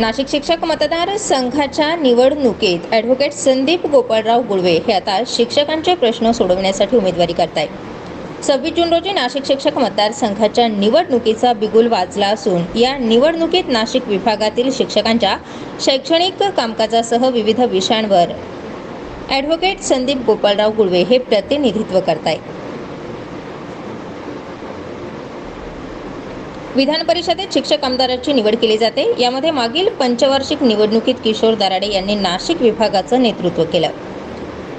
नाशिक शिक्षक मतदार संघाच्या निवडणुकीत ॲडव्होकेट संदीप गोपाळराव गुळवे हे आता शिक्षकांचे प्रश्न सोडवण्यासाठी उमेदवारी करतायत सव्वीस जून रोजी नाशिक शिक्षक मतदारसंघाच्या निवडणुकीचा बिगुल वाजला असून या निवडणुकीत नाशिक विभागातील शिक्षकांच्या शैक्षणिक कामकाजासह विविध विषयांवर ॲडव्होकेट संदीप गोपाळराव गुळवे हे प्रतिनिधित्व करतायत विधान परिषदेत शिक्षक आमदाराची निवड केली जाते. यामध्ये मागील पंचवार्षिक निवडणुकीत किशोर दराडे यांनी नाशिक विभागाचं नेतृत्व केलं.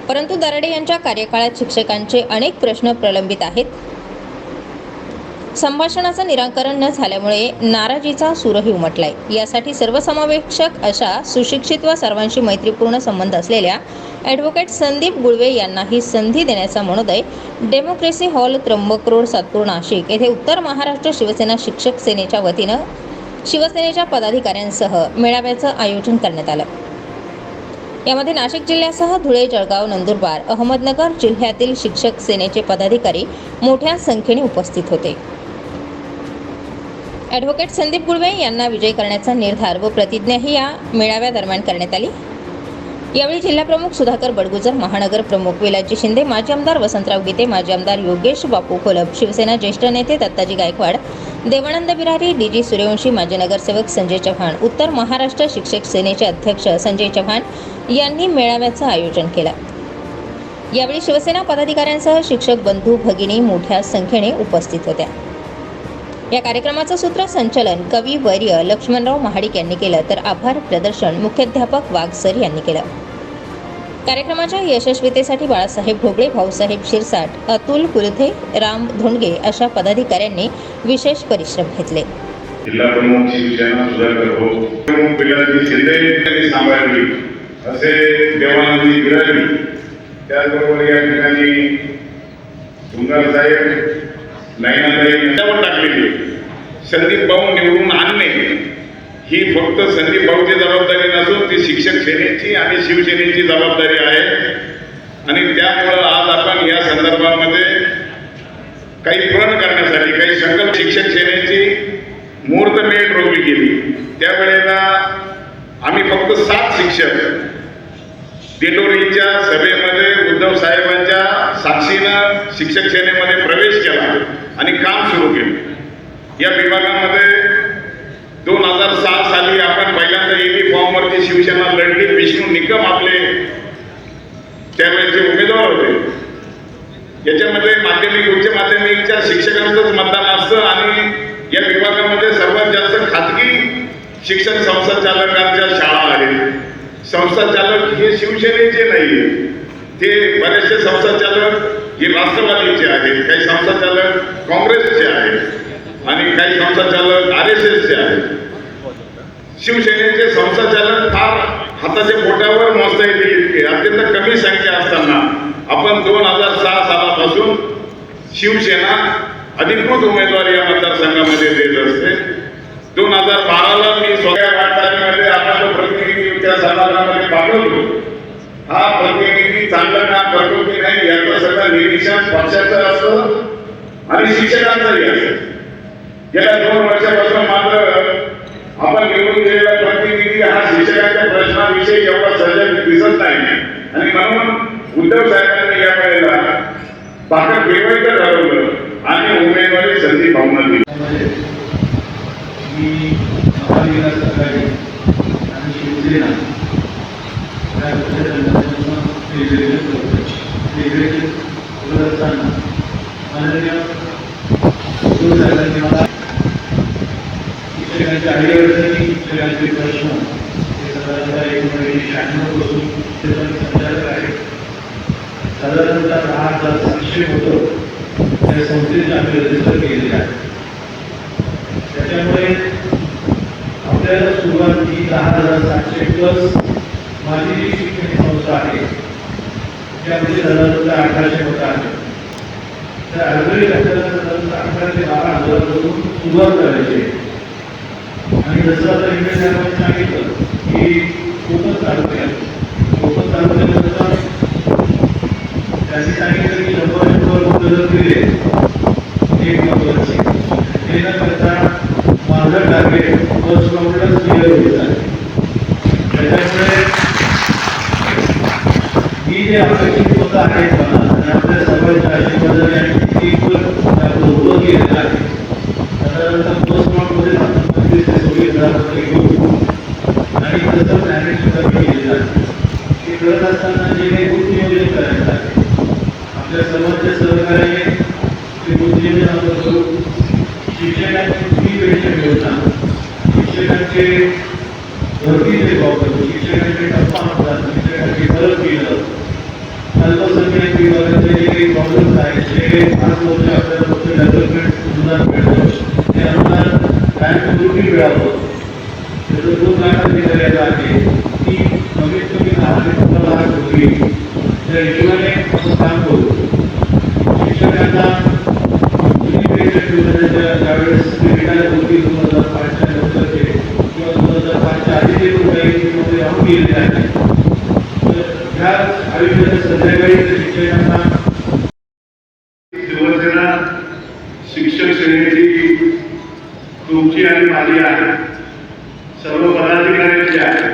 परंतु दराडे यांच्या कार्यकाळात शिक्षकांचे अनेक प्रश्न प्रलंबित आहेत. संभाषणाचं निराकरण न झाल्यामुळे नाराजीचा सूरही उमटलाय. यासाठी सर्वसमावेशक अशा सुशिक्षित व सर्वांशी मैत्रीपूर्ण संबंध असलेल्या ॲडव्होकेट संदीप गुळवे यांना ही संधी देण्याचा मनोदय democracy hall Trimbak road Satpur Nashik येथे उत्तर महाराष्ट्र शिवसेना शिक्षक सेनेच्या वतीनं शिवसेनेच्या पदाधिकाऱ्यांसह मेळाव्याचं आयोजन करण्यात आलं. यामध्ये नाशिक जिल्ह्यासह धुळे जळगाव नंदुरबार अहमदनगर जिल्ह्यातील शिक्षक सेनेचे पदाधिकारी मोठ्या संख्येने उपस्थित होते. ॲडव्होकेट संदीप गुळवे यांना विजयी करण्याचा निर्धार व प्रतिज्ञाही या मेळाव्यादरम्यान करण्यात आली. यावेळी जिल्हाप्रमुख सुधाकर बडगुजर महानगर प्रमुख विलाजी शिंदे माजी आमदार वसंतराव गीते माजी आमदार योगेश बापू कोलप शिवसेना ज्येष्ठ नेते दत्ताजी गायकवाड देवानंद बिरारी डी जी सूर्यवंशी माजी नगरसेवक संजय चव्हाण उत्तर महाराष्ट्र शिक्षक सेनेचे अध्यक्ष संजय चव्हाण यांनी मेळाव्याचं आयोजन केलं. यावेळी शिवसेना पदाधिकाऱ्यांसह शिक्षक बंधू भगिनी मोठ्या संख्येने उपस्थित होत्या. या कार्यक्रमाचं सूत्रसंचलन कवी वर्य लक्ष्मणराव महाडिक यांनी केलं तर आभार प्रदर्शन मुख्याध्यापक वाघसर यांनी केलं. कार्यक्रमाच्या यशस्वीतेसाठी बाळासाहेब ढोबळे भाऊसाहेब शिरसाट अतुल कुलथे राम धोंडगे अशा पदाधिकाऱ्यांनी विशेष परिश्रम घेतले. जिल्हा प्रमुख शिवसेना सुधाकर शिंदे यांनी सांभाळली असे देवानंदी त्याचबरोबर या ठिकाणी साहेब नाही यांच्यावर टाकलेली संदीप भाऊ निवडून आणणे. ही फक्त संदीप भाऊची जबाबदारी नसून ती शिक्षक सेनेची आणि शिवसेनेची जबाबदारी आहे. आणि त्यामुळं आज आपण या संदर्भामध्ये काही प्रण करण्यासाठी काही संकल्प शिक्षक सेनेची मुहूर्तमेळ रोखली गेली. त्यावेळेला आम्ही फक्त सात शिक्षक दिंडोरीच्या सभेमध्ये उद्धव साहेबांच्या साक्षीनं शिक्षक सेनेमध्ये प्रवेश केला. या विभागामध्ये दोन हजार सहा साली आपण पहिल्यांदा एबी फॉर्मवरती शिवसेना लढली. विष्णू निकम आपले त्यावेळेचे उमेदवार होते. याच्यामध्ये माध्यमिक उच्च माध्यमिकच्या शिक्षकांचंच मतदान असतं आणि या विभागामध्ये सर्वात जास्त खाजगी शिक्षण संस्था चालकांच्या शाळा आहेत. संस्था चालक हे शिवसेनेचे नाही ते बरेचसे संस्था चालक हे राष्ट्रवादीचे आहेत. काही संस्था चालक काँग्रेसचे आहेत. आणि काही संस्था चालक आर एस एसचे आहेत. शिवसेनेचे संस्था चालक फार हाताच्या बोटावर मोजता येतील इतके. अत्यंत कमी संख्या असताना आपण दोन हजार सहा सालापासून शिवसेना अधिकृत उमेदवार या मतदारसंघामध्ये देत असते. दोन हजार बाराला मी सोळा वाटचालीमध्ये आपण जो प्रतिनिधी त्या समाजामध्ये पाठवतो. हा प्रतिनिधी चांगला काम करतो की नाही याचं सगळं निरीक्षण पक्षाचं असतं आणि शिक्षकांचंही असतं. गेल्या दोन वर्षापासून मात्र आपण निवडून दिलेला प्रतिनिधी हा शिक्षकांच्या प्रश्नाविषयी एवढा सजग दिसत नाही. आणि म्हणून उद्धव साहेबांनी या वेळेला पाकड वेगवेगळं ठरवलं आणि उमेदवारी संधी भावना दिली. मी महाविकास आघाडी आणि शिवसेना या घटकांपासून वेगवेगळे करतो वेगवेगळे करत असताना माननीय उद्धव साहेबांनी मला शिक्षकांचे प्रश्न हे साधारणतः एकोणीसशे संचालक साधारणतः दहा हजार सातशे होतं त्या संस्थेचे आम्ही रजिस्टर केलेले आहे त्याच्यामुळे आपल्याला सुरुवात ही दहा हजार सातशे प्लस माझी जी शिक्षण संस्था आहे त्यामध्ये साधारणतः अठराशे होता आहे तर ॲव्हरेज साधारणतः अठरा ते बारा हजारापासून सुरुवात करायची आहे. आणि जसं आता इकडे सांगितलं की कोकण तालुक्यात कोकण तालुक्यानंतर त्यांनी सांगितलं की शंभर शंभर मुलं दिले एक नंबरचे ते न करता माझं टार्गेट फ़र्स्ट राऊंडलाच क्लिअर होत आहे त्याच्यामुळे ही जे अपेक्षित होत आहे आणि आपल्या सर्वांच्या आशीर्वादाने आणि किती पण उभं केलेलं आहे ते घेऊन आणि तसं मॅनेज सुद्धा ते करत असताना जे काही करायचं आहे आपल्या सर्वांच्या सहकार्याने ते बूथ आपण करू शिक्षकांची फी पेन्शन योजना शिक्षकांचे भरतीचे प्रॉब्लेम शिक्षकांचे टप्पा म्हणतात शिक्षकांचे परत केलं. अल्पसंख्याक विभाग जे काही प्रॉब्लेम्स आहेत जे काही पाच वर्ष आपल्याला फक्त डेव्हलपमेंट अनुदान मिळतं ते अनुदान बँक दुरुपी मिळावं त्याचं दोन लाख करायचं आहे ती कमीत कमी दहा ते पंधरा लाख रुपये त्या हिशोबाने आपण काम करू शिक्षकांना जुनी पेन्शन योजनेच्या ज्यावेळेस ते रिटायर होतील दोन हजार पाचच्या नंतरचे किंवा दोन हजार पाचच्या आधी जे लोक काही मध्ये राहून गेलेले आहेत तर ह्या आयुष्याच्या संध्याकाळी त्या शिक्षकांना शिवसेना शिक्षक सेनेची तुमची आणि माझी आहे. सर्व पदाधिकाऱ्यांची आहे.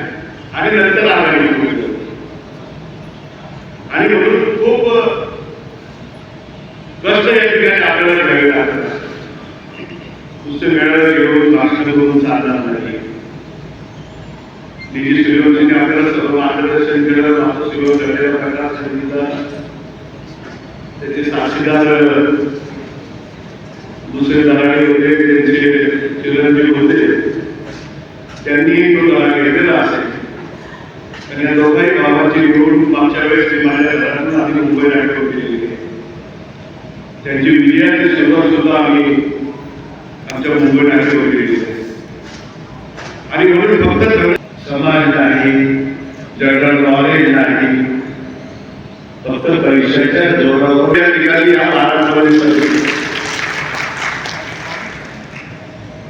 आणि नंतर आघाडी होईल. आणि म्हणून खूप कष्ट या ठिकाणी आपल्याला घ्यावे लागतात. नुसते मेळावे घेऊन भाषण करून चालणार नाही. निधी श्रीलोजीने आपल्याला सर्व मार्गदर्शन केलं माझं श्रीलोक प्रकार सांगितलं. त्याचे साक्षीदार दुसरे दराडे होते त्यांचे चिरंजीव होते त्यांनी तो लढा घेतलेला असेल. आणि या दोघाही भावाची निवडून मागच्या वेळेस ते माझ्या घरातून आधी मुंबईला अटक केलेली आहे त्यांची विजयाची सुरुवात सुद्धा आम्ही आमच्या मुंबईला अटक केलेली आहे आणि म्हणून फक्त समाज नाही जनरल नॉलेज नाही फक्त परीक्षेच्या जोरावर त्या ठिकाणी या महाराष्ट्रामध्ये सर्व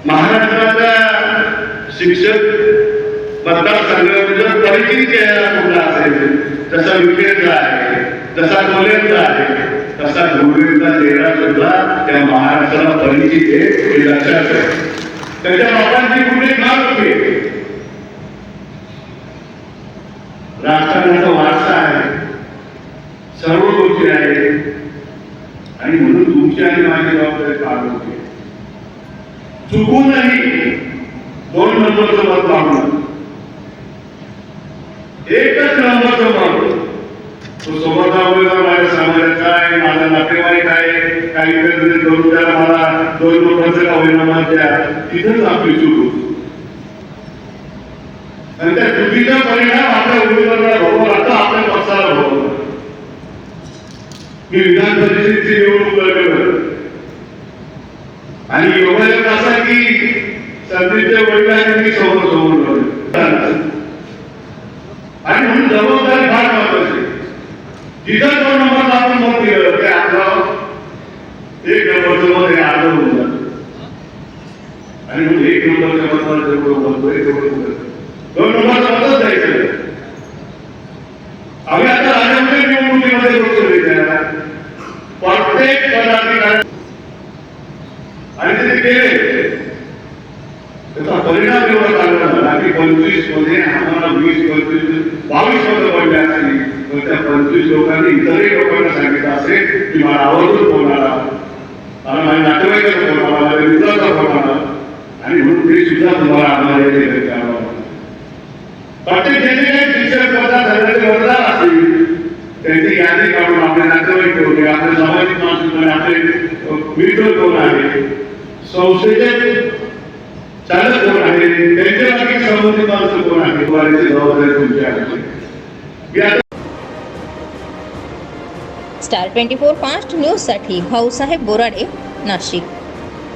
महाराष्ट्राचा शिक्षक मतदारसंघ जर परिचित केलेला कुठला असेल? तसा विखेचा आहे तसा कोलेचा आहे तसा गोविंदचा चेहरा सुद्धा त्या महाराष्ट्राला परिचित आहे हे लक्षात आहे त्याच्या बाबांची कुठे नाव होते राजकारणाचा वारसा आहे. सर्व गोष्टी आहेत. आणि म्हणून तुमची आणि माझी जबाबदारी पार होते. चुकूनही दोन नंबरचं मत मागणं एकच नंबरचं मत तो सोबत उमेदवार माझ्या समाजाचा आहे माझा नातेवाईक आहे काही कधी म्हणजे दोन त्याला मला दोन नंबरचं का होईना मत द्या. तिथंच आपली चूक होती. आणि त्या चुकीचा परिणाम आपल्या उमेदवाराला भोगावा लागतो आपल्या पक्षाला भोगावा मी विधान परिषदेची निवडणूक लढवलं. आणि योगायोग असा की संदीपच्या वडिलांनी मी समोर समोर आणि म्हणून जबाबदारी फार महत्वाची तिथं जो नंबर आपण मत केलं ते आपला एक नंबरचं मत हे अर्ध होऊन जात. आणि म्हणून एक नंबरच्या मताला जेवढं बोलतोय तेवढं दोन नंबरचं मतच द्यायचं आम्ही आता राजामध्ये निवडणुकीमध्ये लोक प्रत्येक पदाधिकारी आणि ते केले त्याचा परिणाम एवढा चांगला झाला की पंचवीसमध्ये आम्हाला वीस पंचवीस बावीसमध्ये पडले असतील. तर त्या पंचवीस लोकांनी इतरही लोकांना सांगितलं असेल की मला आवर्जून फोन आला मला माझ्या नातेवाईकाचा फोन आला माझ्या मित्राचा फोन आला. आणि म्हणून ते सुद्धा तुम्हाला आम्हाला येते घरी आम्हाला. प्रत्येक ज्याचे काही शिक्षक पदात झालेले वरदान असेल त्यांची यादी काढून आपले नातेवाईक ठेवले आपले सामाजिक माणसं आपले मित्र कोण आहे संस्थेचे चालक कोण आहे? त्यांच्या बाकी संबंधित माणसं कोण आहे? वारीची जबाबदारी तुमची आहे. स्टार ट्वेंटी फोर फास्ट न्यूजसाठी भाऊसाहेब बोराडे नाशिक.